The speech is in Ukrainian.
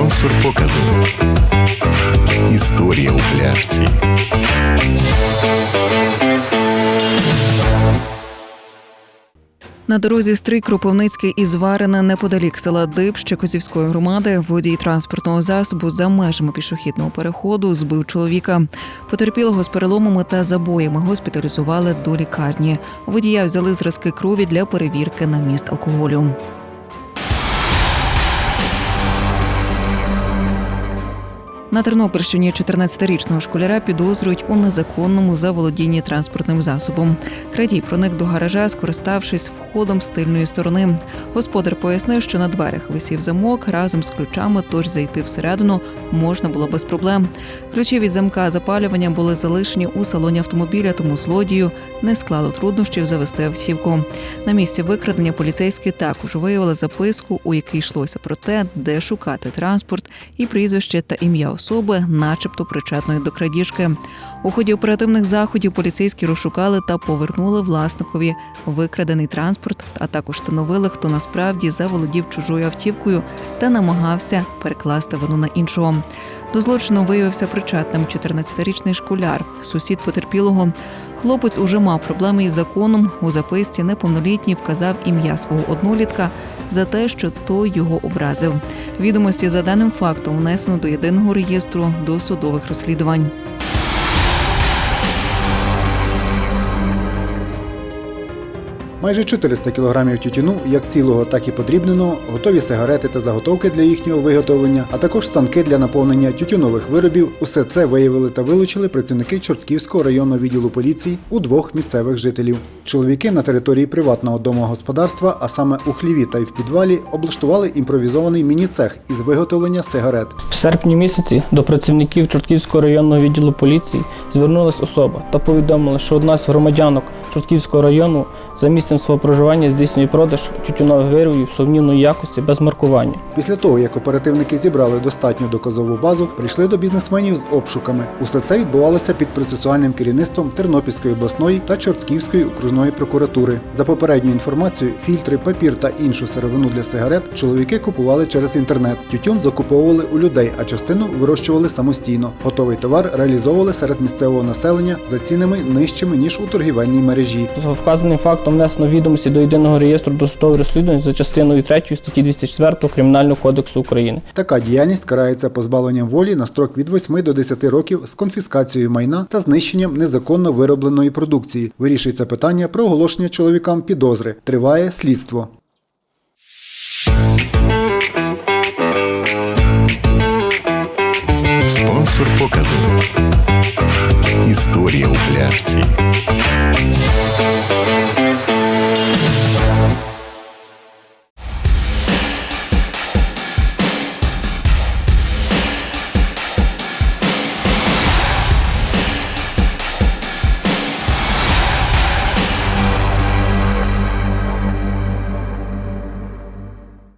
Спонсор показу. Історія у пляшці. На дорозі Стрий Кропивницький і Зварине неподалік села Диб Щекозівської громади водій транспортного засобу за межами пішохідного переходу збив чоловіка. Потерпілого з переломами та забоями госпіталізували до лікарні. Водія взяли зразки крові для перевірки на міст алкоголю. На Тернопільщині 14-річного школяра підозрюють у незаконному заволодінні транспортним засобом. Крадій проник до гаража, скориставшись входом з тильної сторони. Господар пояснив, що на дверях висів замок разом з ключами, тож зайти всередину можна було без проблем. Ключі від замка запалювання були залишені у салоні автомобіля, тому злодію не склало труднощів завести автівку. На місці викрадення поліцейські також виявили записку, у якій йшлося про те, де шукати транспорт, і прізвище та ім'я особи, начебто причетної до крадіжки. У ході оперативних заходів поліцейські розшукали та повернули власникові викрадений транспорт, а також встановили, хто насправді заволодів чужою автівкою та намагався перекласти вину на іншого. До злочину виявився причетним 14-річний школяр, сусід потерпілого. Хлопець уже мав проблеми із законом. У записці неповнолітній вказав ім'я свого однолітка за те, що той його образив. Відомості за даним фактом внесено до єдиного реєстру досудових розслідувань. Майже 400 кг тютюну, як цілого, так і подрібненого, готові сигарети та заготовки для їхнього виготовлення, а також станки для наповнення тютюнових виробів. Усе це виявили та вилучили працівники Чортківського районного відділу поліції у двох місцевих жителів. Чоловіки на території приватного домогосподарства, а саме у хліві та й в підвалі, облаштували імпровізований міні-цех із виготовлення сигарет. В серпні місяці до працівників Чортківського районного відділу поліції звернулася особа та повідомила, що одна з громадянок Чортківського району за місцем свого проживання здійснює продаж тютюнових виробів сумнівної якості без маркування. Після того, як оперативники зібрали достатню доказову базу, прийшли до бізнесменів з обшуками. Усе це відбувалося під процесуальним керівництвом Тернопільської обласної та Чортківської окружної прокуратури. За попередньою інформацією, фільтри, папір та іншу сировину для сигарет чоловіки купували через інтернет. Тютюн закуповували у людей, а частину вирощували самостійно. Готовий товар реалізовували серед місцевого населення за цінами нижчими ніж у торгівельній мережі. За вказаним фактом внесено відомості до єдиного реєстру досудових розслідувань за частиною 3 статті 204 Кримінального кодексу України. Така діяльність карається позбавленням волі на строк від 8 до 10 років з конфіскацією майна та знищенням незаконно виробленої продукції. Вирішується питання про оголошення чоловікам підозри. Триває слідство. Спонсор показу. Історія у пляшці.